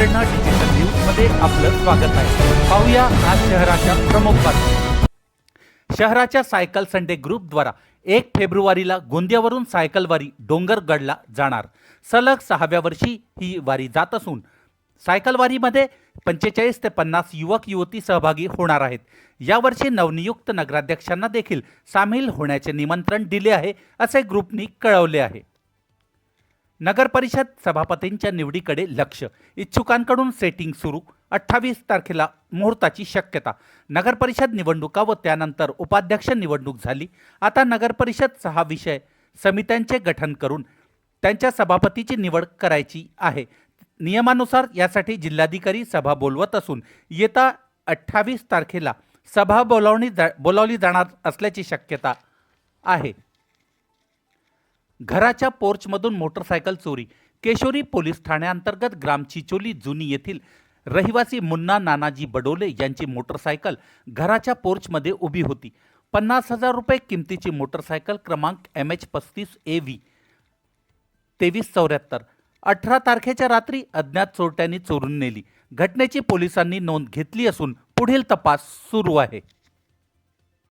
प्रेरणा digital न्यूजमध्ये आपलं स्वागत आहे. पाहूया आज शहराच्या प्रमुख बातम्या. शहराच्या सायकल संडे ग्रुपद्वारा एक फेब्रुवारीला गोंदियावरून सायकल वारी डोंगरगडला जाणार. सलग सहाव्या वर्षी ही वारी जात असून सायकल वारीमध्ये पंचेचाळीस ते पन्नास युवक युवती सहभागी होणार आहेत. यावर्षी नवनियुक्त नगराध्यक्षांना देखील सामील होण्याचे निमंत्रण दिले आहे असे ग्रुपनी कळवले आहे. नगरपरिषद सभापतींच्या निवडीकडे लक्ष. इच्छुकांकडून सेटिंग सुरू. अठ्ठावीस तारखेला मुहूर्ताची शक्यता. नगरपरिषद निवडणुका व त्यानंतर उपाध्यक्ष निवडणूक झाली. आता नगरपरिषद सहा विषय समित्यांचे गठन करून त्यांच्या सभापतीची निवड करायची आहे. नियमानुसार यासाठी जिल्हाधिकारी सभा बोलवत असून येत्या अठ्ठावीस तारखेला सभा बोलावणी जा बोलावली जाणार असल्याची शक्यता आहे. घराच्या पोर्चमधून मोटरसायकल चोरी. केशोरी पोलीस ठाण्याअंतर्गत ग्राम चिचोली जुनी येथील रहिवासी मुन्ना नानाजी बडोले यांची मोटरसायकल घराच्या पोर्चमध्ये उभी होती. पन्नास हजार रुपये किमतीची मोटरसायकल क्रमांक एम एच पस्तीस ए व्ही तेवीस चौऱ्याहत्तर. अठरा तारखेच्या रात्री अज्ञात चोरट्यांनी चोरून नेली. घटनेची पोलिसांनी नोंद घेतली असून पुढील तपास सुरू आहे.